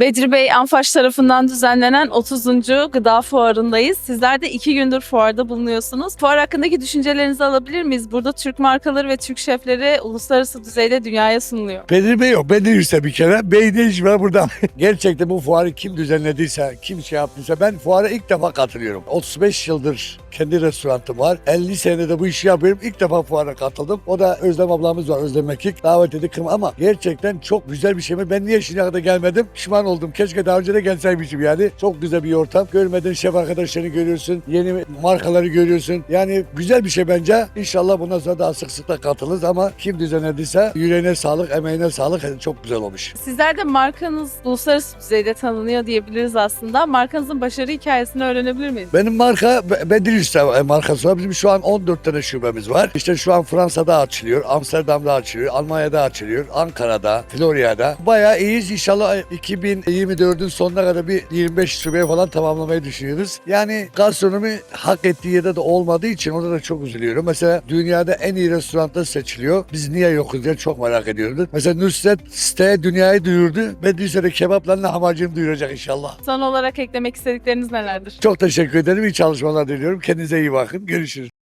Bedri Bey Anfaş tarafından düzenlenen 30. Gıda Fuarı'ndayız. Sizler de iki gündür fuarda bulunuyorsunuz. Fuar hakkındaki düşüncelerinizi alabilir miyiz? Burada Türk markaları ve Türk şefleri uluslararası düzeyde dünyaya sunuluyor. Bedir Bey yok. Bedir ise bir kere. Bey iş var burada? Gerçekten bu fuarı kim düzenlediyse, kim şey yaptıysa ben fuara ilk defa katılıyorum. 35 yıldır kendi restoranım var. 50 senede bu işi yapıyorum. İlk defa fuara katıldım. O da Özlem ablamız var. Özlem Mekik. Davet edildim ama gerçekten çok güzel bir şey mi? Ben niye şimdiye kadar gelmedim? Pişman oldum. Keşke daha önce de gelseymişim yani. Çok güzel bir ortam. Görmeden şef arkadaşlarını görüyorsun. Yeni markaları görüyorsun. Yani güzel bir şey bence. İnşallah bundan sonra daha sık sık da katılırız ama kim düzenlediyse yüreğine sağlık, emeğine sağlık. Çok güzel olmuş. Sizler de markanız uluslararası düzeyde tanınıyor diyebiliriz aslında. Markanızın başarı hikayesini öğrenebilir miyiz? Benim marka Be- Bedir Usta markası var. Bizim şu an 14 tane şubemiz var. İşte şu an Fransa'da açılıyor, Amsterdam'da açılıyor, Almanya'da açılıyor, Ankara'da, Florya'da. Bayağı iyiyiz. İnşallah 2024'ün sonuna kadar bir 25 şubeyi falan tamamlamayı düşünüyoruz. Yani gastronomi hak ettiği yerde de olmadığı için orada da çok üzülüyorum. Mesela dünyada en iyi restoranlar seçiliyor. Biz niye yokuz diye çok merak ediyorum. Mesela Nusret site dünyayı duyurdu. Ben de kebapla lahmacun duyuracak inşallah. Son olarak eklemek istedikleriniz nelerdir? Çok teşekkür ederim. İyi çalışmalar diliyorum. Kendinize iyi bakın. Görüşürüz.